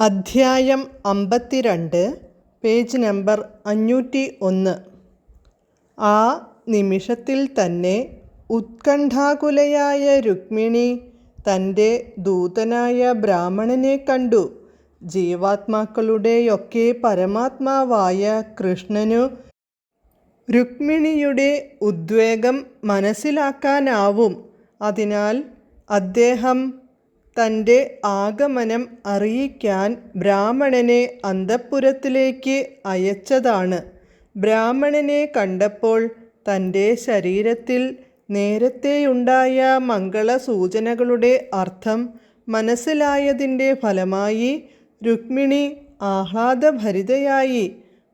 അധ്യായം അമ്പത്തിരണ്ട് page number അഞ്ഞൂറ്റി ഒന്ന് ആ നിമിഷത്തിൽ തന്നെ ഉത്കണ്ഠാകുലയായ രുക്മിണി തന്റെ ദൂതനായ ബ്രാഹ്മണനെ കണ്ടു. ജീവാത്മാക്കളുടെയൊക്കെ പരമാത്മാവായ കൃഷ്ണനു രുക്മിണിയുടെ ഉദ്വേഗം മനസ്സിലാക്കാനാവും. അതിനാൽ അദ്ദേഹം തന്റെ ആഗമനം അറിയിക്കാൻ ബ്രാഹ്മണനെ അന്തഃപുരത്തിലേക്ക് അയച്ചതാണ്. ബ്രാഹ്മണനെ കണ്ടപ്പോൾ തന്റെ ശരീരത്തിൽ നേരത്തെയുണ്ടായ മംഗളസൂചനകളുടെ അർത്ഥം മനസ്സിലായതിന്റെ ഫലമായി രുക്മിണി ആഹ്ലാദഭരിതയായി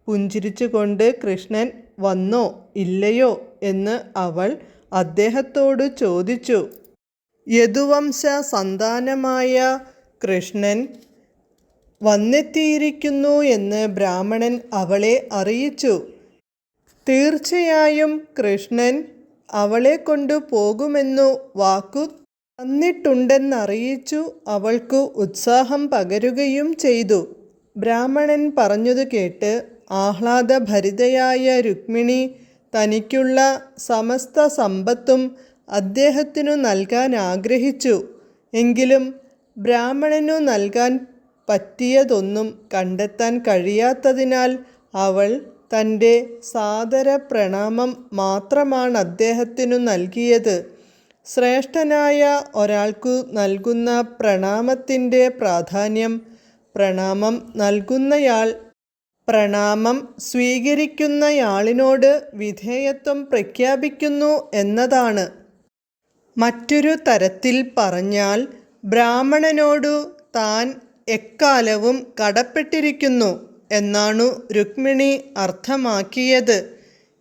പുഞ്ചിരിച്ചുകൊണ്ട് കൃഷ്ണൻ വന്നോ ഇല്ലയോ എന്ന് അവൾ അദ്ദേഹത്തോട് ചോദിച്ചു. യദുവംശ സന്താനമായ കൃഷ്ണൻ വന്നെത്തിയിരിക്കുന്നു എന്ന് ബ്രാഹ്മണൻ അവളെ അറിയിച്ചു. തീർച്ചയായും കൃഷ്ണൻ അവളെ കൊണ്ടു പോകുമെന്നു വാക്കു തന്നിട്ടുണ്ടെന്നറിയിച്ചു. അവൾക്കു ഉത്സാഹം പകരുകയും ചെയ്തു. ബ്രാഹ്മണൻ പറഞ്ഞതു കേട്ട് ആഹ്ലാദഭരിതയായ രുക്മിണി തനിക്കുള്ള സമസ്ത സമ്പത്തും അദ്ദേഹത്തിനു നൽകാൻ ആഗ്രഹിച്ചു. എങ്കിലും ബ്രാഹ്മണനു നൽകാൻ പറ്റിയതൊന്നും കണ്ടെത്താൻ കഴിയാത്തതിനാൽ അവൾ തന്റെ സാദര പ്രണാമം മാത്രമാണ് അദ്ദേഹത്തിനു നൽകിയത്. ശ്രേഷ്ഠനായ ഒരാൾക്കു നൽകുന്ന പ്രണാമത്തിന്റെ പ്രാധാന്യം പ്രണാമം നൽകുന്നയാൾ പ്രണാമം സ്വീകരിക്കുന്നയാളിനോട് വിധേയത്വം പ്രഖ്യാപിക്കുന്നു എന്നതാണ്. മറ്റൊരു തരത്തിൽ പറഞ്ഞാൽ ബ്രാഹ്മണനോടു താൻ എക്കാലവും കടപ്പെട്ടിരിക്കുന്നു എന്നാണു രുക്മിണി അർത്ഥമാക്കിയത്.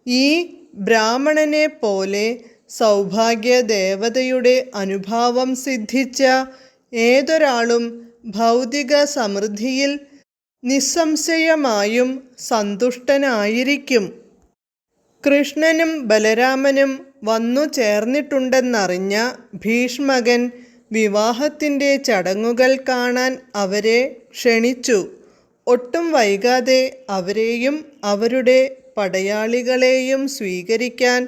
ഈ ബ്രാഹ്മണനെ പോലെ സൗഭാഗ്യദേവതയുടെ അനുഭാവം സിദ്ധിച്ച ഏതൊരാളും ഭൗതിക സമൃദ്ധിയിൽ നിസ്സംശയമായും സന്തുഷ്ടനായിരിക്കും. കൃഷ്ണനും ബലരാമനും വന്നു ചേർന്നിട്ടുണ്ടെന്നറിഞ്ഞ ഭീഷ്മകൻ വിവാഹത്തിന്റെ ചടങ്ങുകൾ കാണാൻ അവരെ ക്ഷണിച്ചു. ഒട്ടും വൈകാതെ അവരെയും അവരുടെ പടയാളികളെയും സ്വീകരിക്കാൻ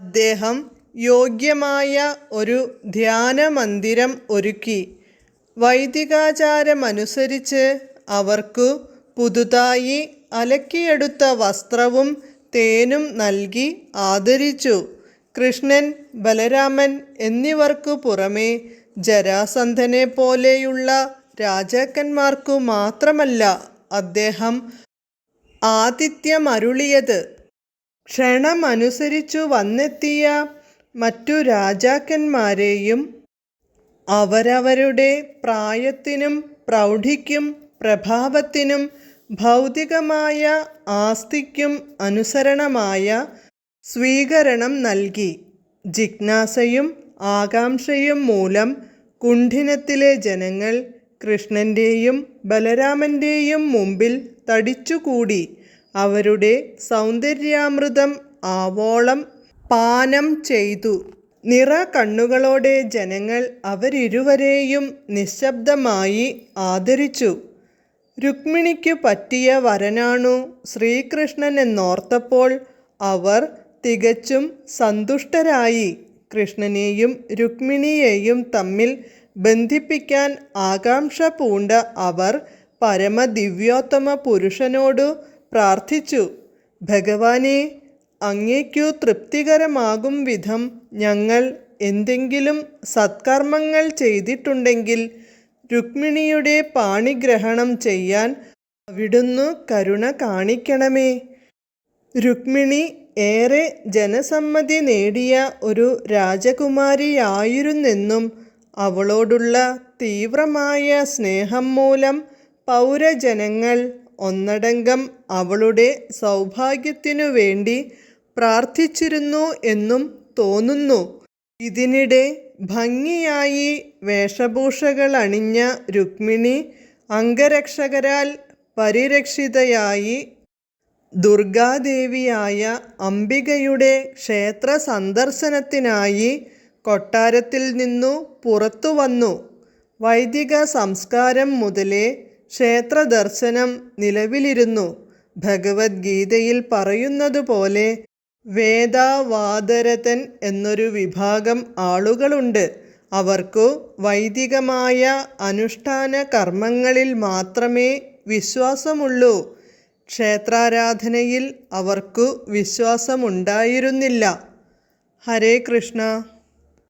അദ്ദേഹം യോഗ്യമായ ഒരു ധ്യാനമന്ദിരം ഒരുക്കി. വൈദികാചാരമനുസരിച്ച് അവർക്കു പുതുതായി അലക്കിയെടുത്ത വസ്ത്രവും തേനും നൽകി ആദരിച്ചു. കൃഷ്ണൻ ബലരാമൻ എന്നിവർക്കു പുറമേ ജരാസന്ധനെ പോലെയുള്ള രാജാക്കന്മാർക്കു മാത്രമല്ല അദ്ദേഹം ആതിഥ്യമരുളിയത്. ക്ഷണമനുസരിച്ചു വന്നെത്തിയ മറ്റു രാജാക്കന്മാരെയും അവരവരുടെ പ്രായത്തിനും പ്രൗഢിക്കും പ്രഭാവത്തിനും ഭൗതികമായ ആസ്തിക്കും അനുസരണമായ സ്വീകരണം നൽകി. ജിജ്ഞാസയും ആകാംക്ഷയും മൂലം കുണ്ഠിനത്തിലെ ജനങ്ങൾ കൃഷ്ണന്റെയും ബലരാമന്റെയും മുമ്പിൽ തടിച്ചുകൂടി. അവരുടെ സൗന്ദര്യാമൃതം ആവോളം പാനം ചെയ്തു. നിറ കണ്ണുകളോടെ ജനങ്ങൾ അവരിരുവരെയും നിശബ്ദമായി ആദരിച്ചു. രുക്മിണിക്കു പറ്റിയ വരനാണു ശ്രീകൃഷ്ണൻ എന്നോർത്തപ്പോൾ അവർ തികച്ചും സന്തുഷ്ടരായി കൃഷ്ണനെയും രുക്മിണിയെയും തമ്മിൽ ബന്ധിപ്പിക്കാൻ ആകാംക്ഷ പൂണ്ട അവർ പരമദിവ്യോത്തമ പുരുഷനോടു പ്രാർത്ഥിച്ചു ഭഗവാനെ അങ്ങേക്കു തൃപ്തികരമാകും വിധം ഞങ്ങൾ എന്തെങ്കിലും സത്കർമ്മങ്ങൾ ചെയ്തിട്ടുണ്ടെങ്കിൽ രുക്മിണിയുടെ പാണിഗ്രഹണം ചെയ്യാൻ അവിടുന്ന് കരുണ കാണിക്കണമേ. രുക്മിണി ഏറെ ജനസമ്മതി നേടിയ ഒരു രാജകുമാരിയായിരുന്നെന്നും അവളോടുള്ള തീവ്രമായ സ്നേഹം മൂലം പൗരജനങ്ങൾ ഒന്നടങ്കം അവളുടെ സൗഭാഗ്യത്തിനു വേണ്ടി പ്രാർത്ഥിച്ചിരുന്നു എന്നും തോന്നുന്നു. ഇതിനിടെ ഭംഗിയായി വേഷഭൂഷകളണിഞ്ഞ രുക്മിണി അംഗരക്ഷകരാൽ പരിരക്ഷിതയായി ദുർഗാദേവിയായ അംബികയുടെ ക്ഷേത്ര സന്ദർശനത്തിനായി കൊട്ടാരത്തിൽ നിന്നു പുറത്തു വന്നു വൈദിക സംസ്കാരം മുതലേ ക്ഷേത്ര ദർശനം നിലവിലിരുന്നു. ഭഗവത്ഗീതയിൽ പറയുന്നതുപോലെ വേദാവാദരതൻ എന്നൊരു വിഭാഗം ആളുകളുണ്ട്. അവർക്കു വൈദികമായ അനുഷ്ഠാന കർമ്മങ്ങളിൽ മാത്രമേ വിശ്വാസമുള്ളൂ. ക്ഷേത്രാരാധനയിൽ അവർക്കു വിശ്വാസമുണ്ടായിരുന്നില്ല. ഹരേ കൃഷ്ണ.